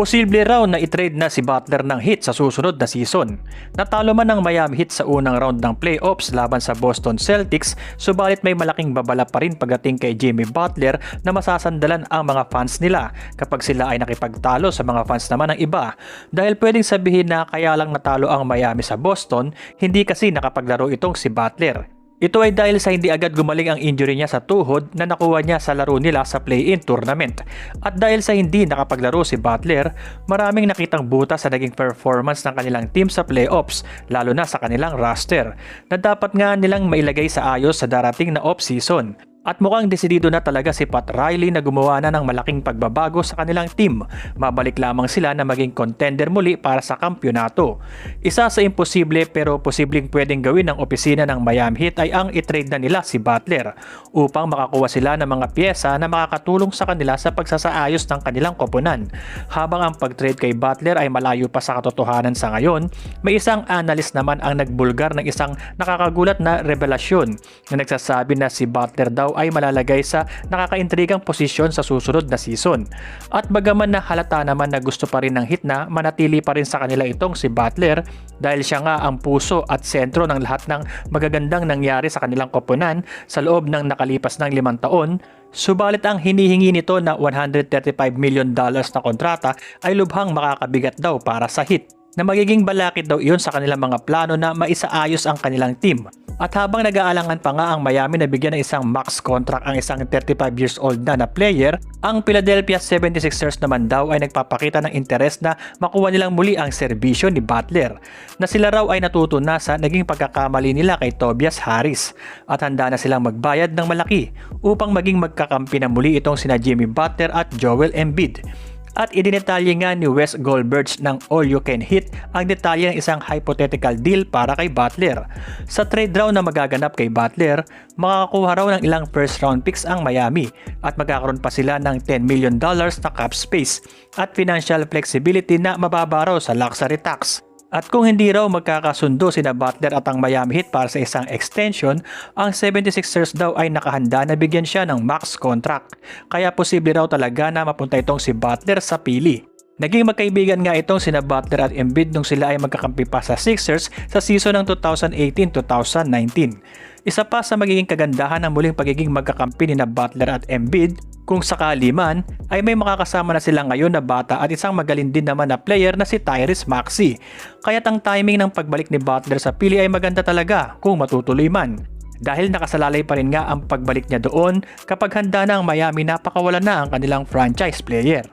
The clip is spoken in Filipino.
Posible raw na itrade na si Butler ng Heat sa susunod na season. Natalo man ng Miami Heat sa unang round ng playoffs laban sa Boston Celtics, subalit may malaking babala pa rin pagdating kay Jimmy Butler na masasandalan ang mga fans nila kapag sila ay nakipagtalo sa mga fans naman ng iba. Dahil pwedeng sabihin na kaya lang natalo ang Miami sa Boston, hindi kasi nakapaglaro itong si Butler. Ito ay dahil sa hindi agad gumaling ang injury niya sa tuhod na nakuha niya sa laro nila sa play-in tournament. At dahil sa hindi nakapaglaro si Butler, maraming nakitang buta sa naging performance ng kanilang team sa playoffs, lalo na sa kanilang roster, na dapat nga nilang mailagay sa ayos sa darating na off-season. At mukhang desidido na talaga si Pat Riley na gumawa na ng malaking pagbabago sa kanilang team. Mabalik lamang sila na maging contender muli para sa kampyonato. Isa sa imposible pero posibleng pwedeng gawin ng opisina ng Miami Heat ay ang itrade na nila si Butler upang makakuha sila ng mga pyesa na makakatulong sa kanila sa pagsasaayos ng kanilang koponan. Habang ang pag-trade kay Butler ay malayo pa sa katotohanan sa ngayon, may isang analyst naman ang nagbulgar ng isang nakakagulat na revelasyon na nagsasabi na si Butler daw ay malalagay sa nakakaintrigang posisyon sa susunod na season. At bagaman na halata naman na gusto pa rin ng hit na manatili pa rin sa kanila itong si Butler dahil siya nga ang puso at sentro ng lahat ng magagandang nangyari sa kanilang koponan sa loob ng nakalipas ng limang taon, Subalit ang hinihingi nito na 135 million dollars na kontrata ay lubhang makakabigat daw para sa hit na magiging balakid daw iyon sa kanilang mga plano na maisaayos ang kanilang team. At habang nag-aalangan pa nga ang Miami na bigyan ng isang max contract ang isang 35 years old na na player, ang Philadelphia 76ers naman daw ay nagpapakita ng interes na makuha nilang muli ang serbisyo ni Butler, na sila raw ay natuto na sa naging pagkakamali nila kay Tobias Harris at handa na silang magbayad ng malaki upang maging magkakampi na muli itong sina Jimmy Butler at Joel Embiid. At idinetalye nga ni Wes Goldberg ng All You Can Hit ang detalye ng isang hypothetical deal para kay Butler. Sa trade round na magaganap kay Butler, makakakuha raw ng ilang first round picks ang Miami at magkakaroon pa sila ng 10 million dollars na cap space at financial flexibility na mababa raw sa luxury tax. At kung hindi raw magkakasundo sina Butler at ang Miami Heat para sa isang extension, ang 76ers daw ay nakahanda na bigyan siya ng max contract. Kaya posible raw talaga na mapunta itong si Butler sa pili. Naging magkaibigan nga itong sina Butler at Embiid nung sila ay magkakampi pa sa Sixers sa season ng 2018-2019. Isa pa sa magiging kagandahan ng muling pagiging magkakampi ni na Butler at Embiid kung sakali man ay may makakasama na sila ngayon na bata at isang magaling din naman na player na si Tyrese Maxey. Kaya't ang timing ng pagbalik ni Butler sa pili ay maganda talaga kung matutuloy man. Dahil nakasalalay pa rin nga ang pagbalik niya doon kapag handa na ang Miami napakawalan na ang kanilang franchise player.